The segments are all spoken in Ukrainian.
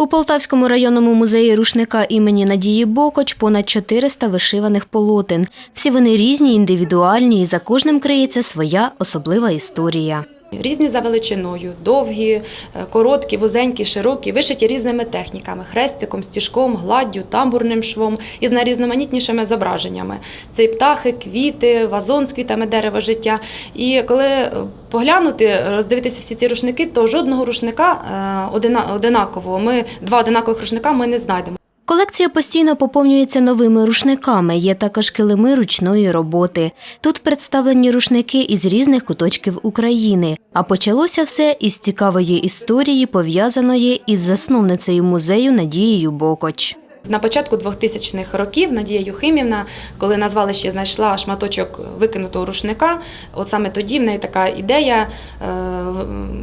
У Полтавському районному музеї рушника імені Надії Бокоч понад 400 вишиваних полотен. Всі вони різні, індивідуальні, і за кожним криється своя особлива історія. Різні за величиною, довгі, е, короткі, вузенькі, широкі, вишиті різними техніками: хрестиком, стіжком, гладдю, тамбурним швом і з найрізноманітнішими зображеннями. Це і птахи, квіти, вазон з квітами дерева життя. І коли е, поглянути, роздивитися всі ці рушники, то жодного рушника е, одинакового. Ми два одинакових рушника ми не знайдемо. Колекція постійно поповнюється новими рушниками. Є також килими ручної роботи. Тут представлені рушники із різних куточків України. А почалося все із цікавої історії, пов'язаної із засновницею музею Надією Бокоч. На початку 2000-х років Надія Юхимівна, коли на звалищі знайшла шматочок викинутого рушника, от саме тоді в неї така ідея е,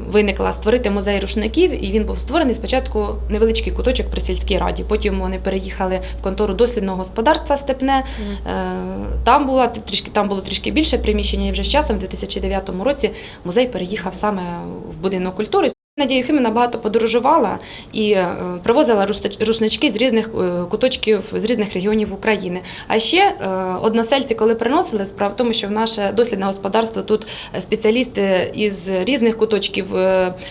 виникла створити музей рушників, і він був створений спочатку невеличкий куточок при сільській раді. Потім вони переїхали в контору дослідного господарства Степне. Е, Там була трішки там було трішки більше приміщення, і вже з часом, в 2009 році, музей переїхав саме в будинок культури. Надія Юхимівна багато подорожувала і е, привозила рушнички з різних е, куточків, з різних регіонів України. А ще е, односельці, коли приносили, справа в тому, що в наше дослідне господарство тут спеціалісти із різних куточків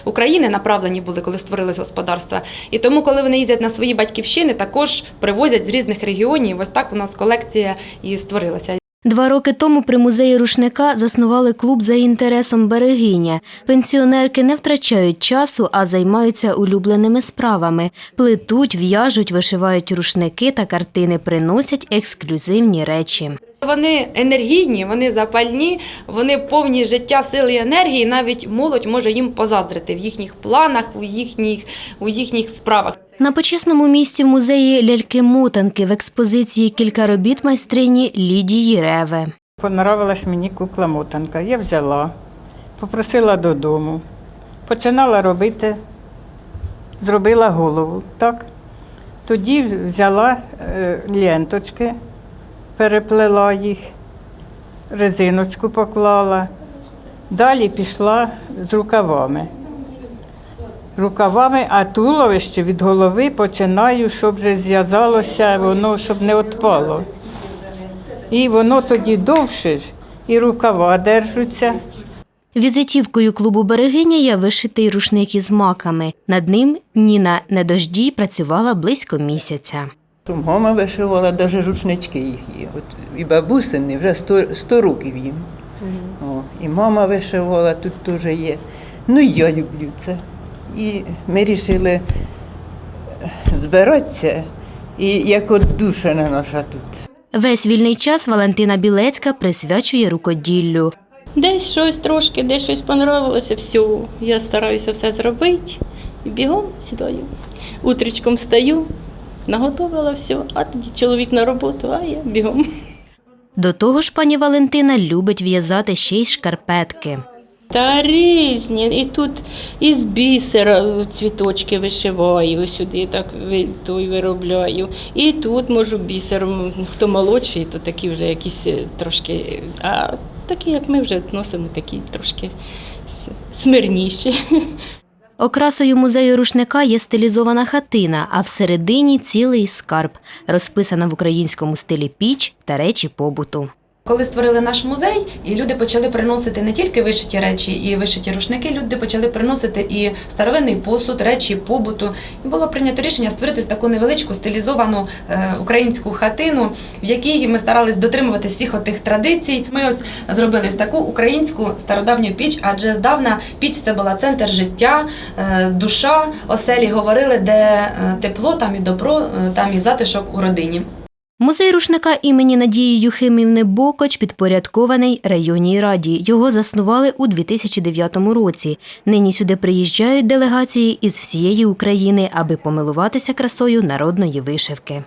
України направлені були, коли створилось господарство. І тому, коли вони їздять на свої батьківщини, також привозять з різних регіонів. Ось так у нас колекція і створилася. Два роки тому при музеї рушника заснували клуб за інтересом берегиня. Пенсіонерки не втрачають часу, а займаються улюбленими справами. Плетуть, в'яжуть, вишивають рушники та картини, приносять ексклюзивні речі. Вони енергійні, вони запальні, вони повні життя, сили і енергії. Навіть молодь може їм позаздрити в їхніх планах, у їхніх, у їхніх справах. На почесному місці в музеї ляльки-мотанки в експозиції кілька робіт майстрині Лідії Реве. Понравилась мені кукла мотанка. Я взяла, попросила додому, починала робити, зробила голову. Так? Тоді взяла е, ленточки, переплела їх, резиночку поклала. Далі пішла з рукавами. Рукавами, а туловище від голови починаю, щоб вже зв'язалося, воно, щоб не відпало. І воно тоді довше ж, і рукава держаться. Візитівкою клубу берегиня є вишитий рушник із маками. Над ним Ніна Недождій працювала близько місяця. Мама вишивала навіть рушнички їхні. От і бабусини вже 100, 100 років їм. О, і мама вишивала, тут теж є. Ну я люблю це. І ми вирішили збиратися, і як от душа не наша тут. Весь вільний час Валентина Білецька присвячує рукоділлю. Десь щось трошки, десь щось понравилося, все. Я стараюся все зробити і бігом сідаю. Утречком встаю, наготовила все, а тоді чоловік на роботу, а я бігом. До того ж, пані Валентина любить в'язати ще й шкарпетки. Та різні. І тут із бісера цвіточки вишиваю, сюди так той виробляю. І тут можу бісером, хто молодший, то такі вже якісь е, трошки, а такі, як ми вже носимо, такі трошки смирніші. Окрасою музею рушника є стилізована хатина, а всередині цілий скарб, розписана в українському стилі піч та речі побуту. Коли створили наш музей, і люди почали приносити не тільки вишиті речі і вишиті рушники, люди почали приносити і старовинний посуд, речі побуту. І було прийнято рішення створити таку невеличку стилізовану е, українську хатину, в якій ми старались дотримувати всіх отих традицій. Ми ось зробили ось таку українську стародавню піч, адже здавна піч це була центр життя, е, душа оселі. Говорили, де е, тепло, там і добро, там і затишок у родині. Музей рушника імені Надії Юхимівни Бокоч підпорядкований районній раді. Його заснували у 2009 році. Нині сюди приїжджають делегації із всієї України, аби помилуватися красою народної вишивки.